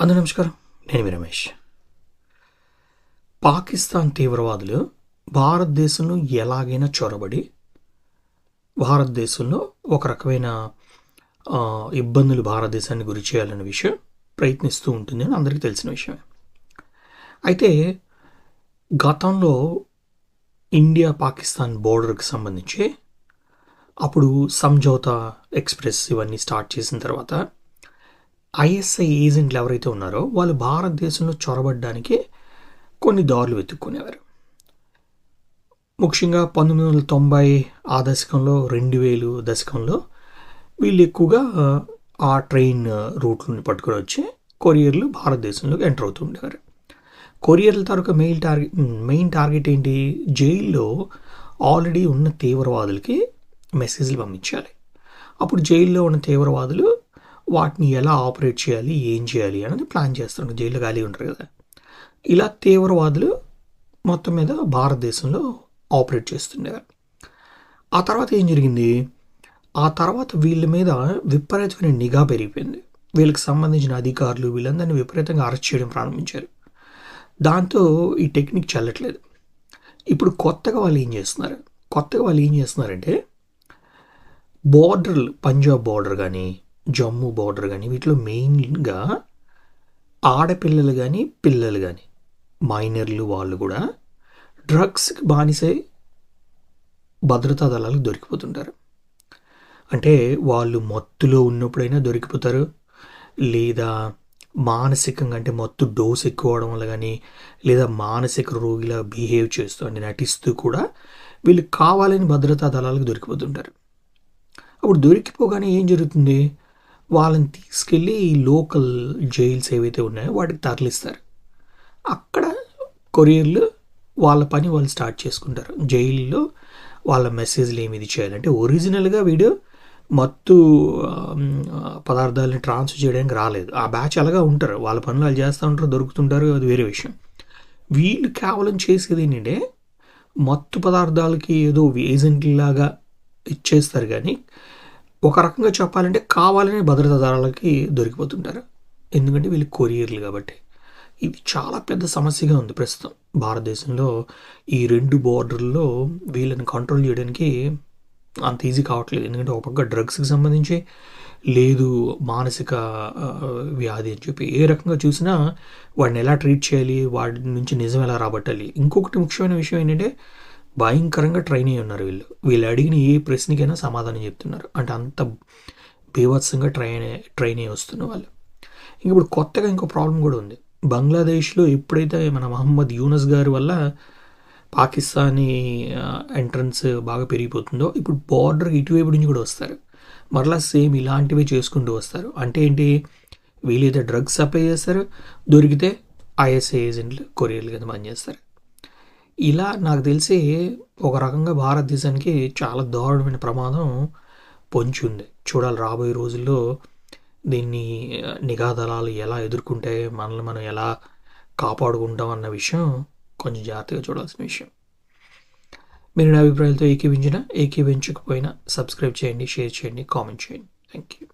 అందరూ నమస్కారం. నేను మీ రమేష్. పాకిస్తాన్ తీవ్రవాదులు భారతదేశంలో ఎలాగైనా చొరబడి భారతదేశంలో ఒక రకమైన ఇబ్బందులు భారతదేశాన్ని గురి చేయాలనే విషయం ప్రయత్నిస్తూ ఉంటుంది అని అందరికీ తెలిసిన విషయమే. అయితే గతంలో ఇండియా పాకిస్తాన్ బోర్డర్కి సంబంధించి అప్పుడు సంజౌతా ఎక్స్ప్రెస్ ఇవన్నీ స్టార్ట్ చేసిన తర్వాత ఐఎస్ఐ ఏజెంట్లు ఎవరైతే ఉన్నారో వాళ్ళు భారతదేశంలో చొరబడ్డానికి కొన్ని దారులు వెతుక్కునేవారు. ముఖ్యంగా పంతొమ్మిది వందల తొంభై ఆ దశకంలో రెండు వేలు దశకంలో వీళ్ళు ఎక్కువగా ఆ ట్రైన్ రూట్లను పట్టుకొని వచ్చి కొరియర్లు భారతదేశంలోకి ఎంటర్ అవుతూ ఉండేవారు. కొరియర్ల తాలూకా మెయిన్ టార్గెట్ మెయిన్ టార్గెట్ ఏంటి? జైల్లో ఆల్రెడీ ఉన్న తీవ్రవాదులకి మెసేజ్లు పంపించాలి. అప్పుడు జైల్లో ఉన్న తీవ్రవాదులు వాటిని ఎలా ఆపరేట్ చేయాలి ఏం చేయాలి అనేది ప్లాన్ చేస్తున్నారు జైలు ఖాళీ ఉంటారు కదా. ఇలా తీవ్రవాదులు మొత్తం మీద భారతదేశంలో ఆపరేట్ చేస్తుండేవారు. ఆ తర్వాత ఏం జరిగింది? ఆ తర్వాత వీళ్ళ మీద విపరీతమైన నిఘా పెరిగిపోయింది. వీళ్ళకి సంబంధించిన అధికారులు వీళ్ళందరినీ విపరీతంగా అరెస్ట్ చేయడం ప్రారంభించారు. దాంతో ఈ టెక్నిక్ చల్లట్లేదు. ఇప్పుడు కొత్తగా వాళ్ళు ఏం చేస్తున్నారు? కొత్తగా వాళ్ళు ఏం చేస్తున్నారంటే బోర్డర్లు పంజాబ్ బార్డర్ కానీ జమ్ము బార్డర్ కానీ వీటిలో మెయిన్గా ఆడపిల్లలు కానీ పిల్లలు కానీ మైనర్లు వాళ్ళు కూడా డ్రగ్స్కి బానిసై భద్రతా దళాలకు దొరికిపోతుంటారు. అంటే వాళ్ళు మత్తులో ఉన్నప్పుడైనా దొరికిపోతారు. లేదా మానసికంగా అంటే మత్తు డోస్ ఎక్కువ అవడం వల్ల కానీ లేదా మానసిక రోగిలా బిహేవ్ చేస్తూ అంటే నటిస్తూ కూడా వీళ్ళు కావాలని భద్రతా దళాలకు దొరికిపోతుంటారు. అప్పుడు దొరికిపోగానే ఏం జరుగుతుంది? వాళ్ళని తీసుకెళ్ళి ఈ లోకల్ జైల్స్ ఏవైతే ఉన్నాయో వాటికి తరలిస్తారు. అక్కడ కొరియర్లు వాళ్ళ పని వాళ్ళు స్టార్ట్ చేసుకుంటారు. జైల్లో వాళ్ళ మెసేజ్లు ఏమి ఇది చేయాలంటే ఒరిజినల్గా వీడు మత్తు పదార్థాలని ట్రాన్స్ఫర్ చేయడానికి రాలేదు. ఆ బ్యాచ్ అలాగా ఉంటారు. వాళ్ళ పనులు వాళ్ళు చేస్తూ ఉంటారు దొరుకుతుంటారు అది వేరే విషయం. వీళ్ళు కేవలం చేసేది ఏంటంటే మత్తు పదార్థాలకి ఏదో ఏజెంట్లాగా ఇచ్చేస్తారు కానీ ఒక రకంగా చెప్పాలంటే కావాలనే భద్రతాదారులకి దొరికిపోతుంటారు. ఎందుకంటే వీళ్ళు కొరియర్లు కాబట్టి. ఇది చాలా పెద్ద సమస్యగా ఉంది ప్రస్తుతం భారతదేశంలో. ఈ రెండు బోర్డర్లో వీళ్ళని కంట్రోల్ చేయడానికి అంత ఈజీ కావట్లేదు. ఎందుకంటే ఒక పక్క డ్రగ్స్కి సంబంధించి లేదు మానసిక వ్యాధి అని చెప్పి ఏ రకంగా చూసినా వాడిని ఎలా ట్రీట్ చేయాలి వాడి నుంచి నిజం ఎలా రాబట్టాలి. ఇంకొకటి ముఖ్యమైన విషయం ఏంటంటే భయంకరంగా ట్రైన్ అయ్యి ఉన్నారు వీళ్ళు. వీళ్ళు అడిగిన ఏ ప్రశ్నకైనా సమాధానం చెప్తున్నారు. అంటే అంత బీభత్సంగా ట్రైన్ ట్రైన్ అయ్యి వస్తున్న వాళ్ళు. ఇంక ఇప్పుడు కొత్తగా ఇంకో ప్రాబ్లం కూడా ఉంది. బంగ్లాదేశ్లో ఎప్పుడైతే మన మహమ్మద్ యూనస్ గారి వల్ల పాకిస్తానీ ఎంట్రన్స్ బాగా పెరిగిపోతుందో ఇప్పుడు బార్డర్ ఇటువైపు నుంచి కూడా వస్తారు. మరలా సేమ్ ఇలాంటివి చేసుకుంటూ వస్తారు. అంటే ఏంటి? వీళ్ళైతే డ్రగ్స్ సప్లై చేస్తారు. దొరికితే ఐఎస్ఐ ఏజెంట్లు కొరియర్లు కింద పనిచేస్తారు. ఇలా నాకు తెలిసి ఒక రకంగా భారతదేశానికి చాలా దారుణమైన ప్రమాదం పొంచి ఉంది. చూడాలి రాబోయే రోజుల్లో దీన్ని నిఘాదళాలు నిఘా దళాలు ఎలా ఎదుర్కొంటే మనల్ని మనం ఎలా కాపాడుకుంటాం అన్న విషయం కొంచెం జాగ్రత్తగా చూడాల్సిన విషయం. మీరు నా అభిప్రాయాలతో ఏకీవించిన ఏకీవించకపోయినా సబ్స్క్రైబ్ చేయండి షేర్ చేయండి కామెంట్ చేయండి. Thank you